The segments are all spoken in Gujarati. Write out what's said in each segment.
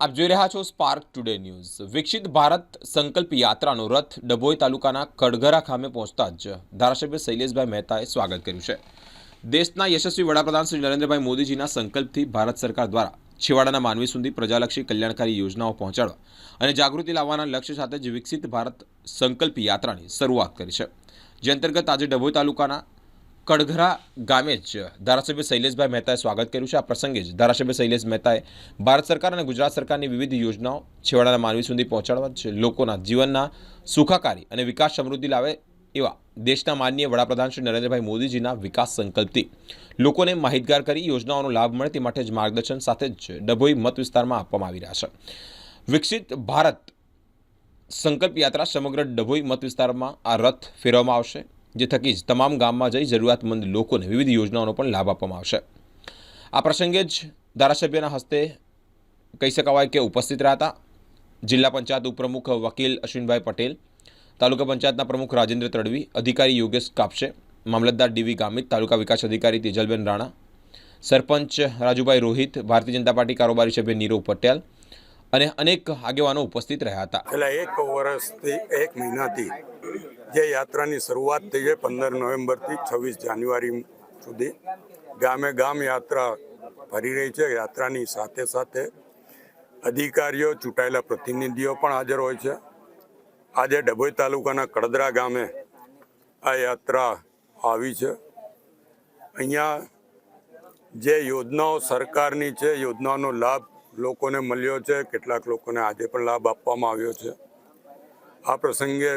આપ જોઈ રહ્યા છો સ્પાર્ક ટુડે ન્યૂઝ વિકસિત ભારત સંકલ્પ યાત્રાનો રથ ડભોઈ તાલુકાના કડગરા ખામે પહોંચતા જ ધારાસભ્ય શૈલેષભાઈ મહેતાએ સ્વાગત કર્યું છે. દેશના યશસ્વી વડાપ્રધાન શ્રી નરેન્દ્રભાઈ મોદીજીના સંકલ્પથી ભારત સરકાર દ્વારા છેવાડાના માનવી સુધી પ્રજાલક્ષી કલ્યાણકારી યોજનાઓ પહોંચાડવા અને જાગૃતિ લાવવાના લક્ષ્ય સાથે જ વિકસિત ભારત સંકલ્પ યાત્રાની શરૂઆત કરી છે. જે અંતર્ગત આજે ડભોઈ તાલુકાના કડઘરા ગામે જ ધારાસભ્ય શૈલેષભાઈ મહેતાએ સ્વાગત કર્યું છે. આ પ્રસંગે જ ધારાસભ્ય શૈલેષ મહેતાએ ભારત સરકાર અને ગુજરાત સરકારની વિવિધ યોજનાઓ છેવાડાના માનવી સુધી પહોંચાડવા જ લોકોના જીવનના સુખાકારી અને વિકાસ સમૃદ્ધિ લાવે એવા દેશના માનનીય વડાપ્રધાન શ્રી નરેન્દ્રભાઈ મોદીજીના વિકાસ સંકલ્પથી લોકોને માહિતગાર કરી યોજનાઓનો લાભ મળે તે માટે જ માર્ગદર્શન સાથે જ ડભોઈ મત વિસ્તારમાં આપવામાં આવી રહ્યા છે. વિકસિત ભારત સંકલ્પ યાત્રા સમગ્ર ડભોઈ મત વિસ્તારમાં આ રથ ફેરવવામાં આવશે. જે થકી જ તમામ ગામમાં જઈ જરૂરિયાતમંદ લોકોને વિવિધ યોજનાઓનો પણ લાભ આપવામાં આવશે. આ પ્રસંગે જ ધારાસભ્યના હસ્તે કહી શકાવાય કે ઉપસ્થિત રહ્યા હતા જિલ્લા પંચાયત ઉપપ્રમુખ વકીલ અશ્વિનભાઈ પટેલ, તાલુકા પંચાયતના પ્રમુખ રાજેન્દ્ર તડવી અધિકારી યોગેશ કાપશે, મામલતદાર ડીવી ગામિત, તાલુકા વિકાસ અધિકારી તેજલબેન રાણા, સરપંચ રાજુભાઈ રોહિત, ભારતીય જનતા પાર્ટી કારોબારી સભ્ય નીરવ પટેલ અને અનેક આગેવાનો ઉપસ્થિત રહ્યા હતા. એટલે એક વર્ષથી, એક મહિનાથી જે યાત્રાની શરૂઆત થઈ છે પંદર નવેમ્બરથી છવ્વીસ જાન્યુઆરી સુધી. ગામે ગામ યાત્રા ફરી રહી છે. યાત્રાની સાથે સાથે અધિકારીઓ, ચૂંટાયેલા પ્રતિનિધિઓ પણ હાજર હોય છે. આજે ડભોઈ તાલુકાના કડદરા ગામે આ યાત્રા આવી છે. અહીંયા જે યોજનાઓ સરકારની છે યોજનાઓનો લાભ લોકોને મળ્યો છે. કેટલાક લોકોને આજે પણ લાભ આપવામાં આવ્યો છે. આ પ્રસંગે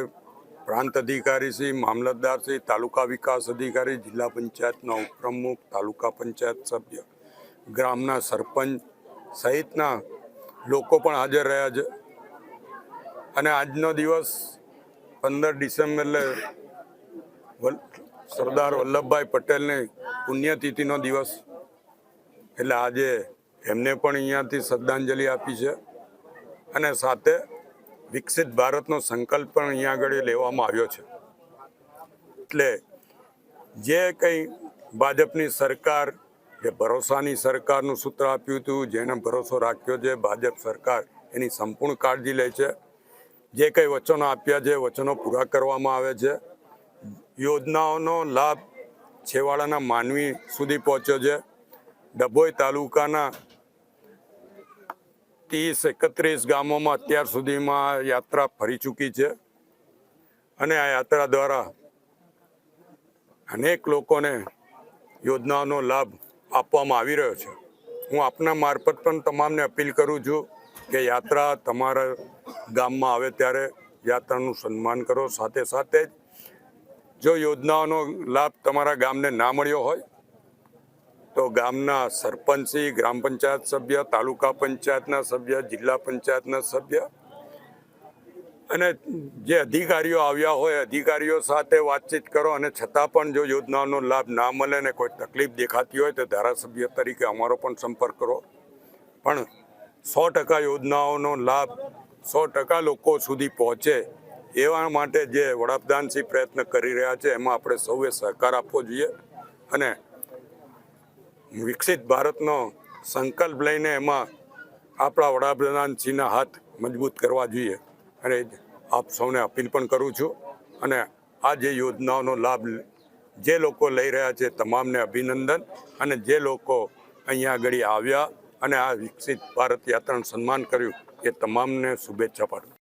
પ્રાંત અધિકારી શ્રી, મામલતદાર શ્રી, તાલુકા વિકાસ અધિકારી, જિલ્લા પંચાયતના ઉપપ્રમુખ, તાલુકા પંચાયત સભ્ય, ગ્રામના સરપંચ સહિતના લોકો પણ હાજર રહ્યા છે. અને આજનો દિવસ પંદર ડિસેમ્બર એટલે સરદાર વલ્લભભાઈ પટેલની પુણ્યતિથિનો દિવસ. એટલે આજે એમને પણ અહીંયાથી શ્રદ્ધાંજલિ આપી છે. અને સાથે વિકસિત ભારતનો સંકલ્પ પણ અહીંયા આગળ લેવામાં આવ્યો છે. એટલે જે કંઈ ભાજપની સરકાર, જે ભરોસાની સરકારનું સૂત્ર આપ્યું હતું, જેને ભરોસો રાખ્યો છે, ભાજપ સરકાર એની સંપૂર્ણ કાળજી લે છે. જે કંઈ વચનો આપ્યા છે વચનો પૂરા કરવામાં આવે છે. યોજનાઓનો લાભ છેવાડાના માનવી સુધી પહોંચ્યો છે. ડભોઈ તાલુકાના ત્રીસ એકત્રીસ ગામોમાં અત્યાર સુધીમાં યાત્રા ફરી ચૂકી છે. અને આ યાત્રા દ્વારા અનેક લોકોને યોજનાઓનો લાભ આપવામાં આવી રહ્યો છે. હું આપના મારફત પણ તમામને અપીલ કરું છું કે યાત્રા તમારા ગામમાં આવે ત્યારે યાત્રાનું સન્માન કરો. સાથે સાથે જ જો યોજનાઓનો લાભ તમારા ગામને ના મળ્યો હોય તો ગામના સરપંચી ગ્રામ પંચાયત સભ્ય, તાલુકા પંચાયતના સભ્ય, જિલ્લા પંચાયતના સભ્ય અને જે અધિકારીઓ આવ્યા હોય, અધિકારીઓ સાથે વાતચીત કરો અને છતાં પણ જો યોજનાઓનો લાભ ના મળે ને કોઈ તકલીફ દેખાતી હોય તો ધારાસભ્ય તરીકે અમારો પણ સંપર્ક કરો. પણ સો ટકા યોજનાઓનો લાભ સો ટકા લોકો સુધી પહોંચે એવા માટે જે વડાપ્રધાનશ્રી પ્રયત્ન કરી રહ્યા છે, એમાં આપણે સૌએ સહકાર આપવો જોઈએ અને વિકસિત ભારતનો સંકલ્પ લઈને એમાં આપણા વડાપ્રધાનશ્રીના હાથ મજબૂત કરવા જોઈએ. અને આપ સૌને અપીલ પણ કરું છું. અને આ જે યોજનાઓનો લાભ જે લોકો લઈ રહ્યા છે તમામને અભિનંદન. અને જે લોકો અહીંયા આગળ આવ્યા અને આ વિકસિત ભારત યાત્રાનું સન્માન કર્યું, એ તમામને શુભેચ્છા પાઠવું.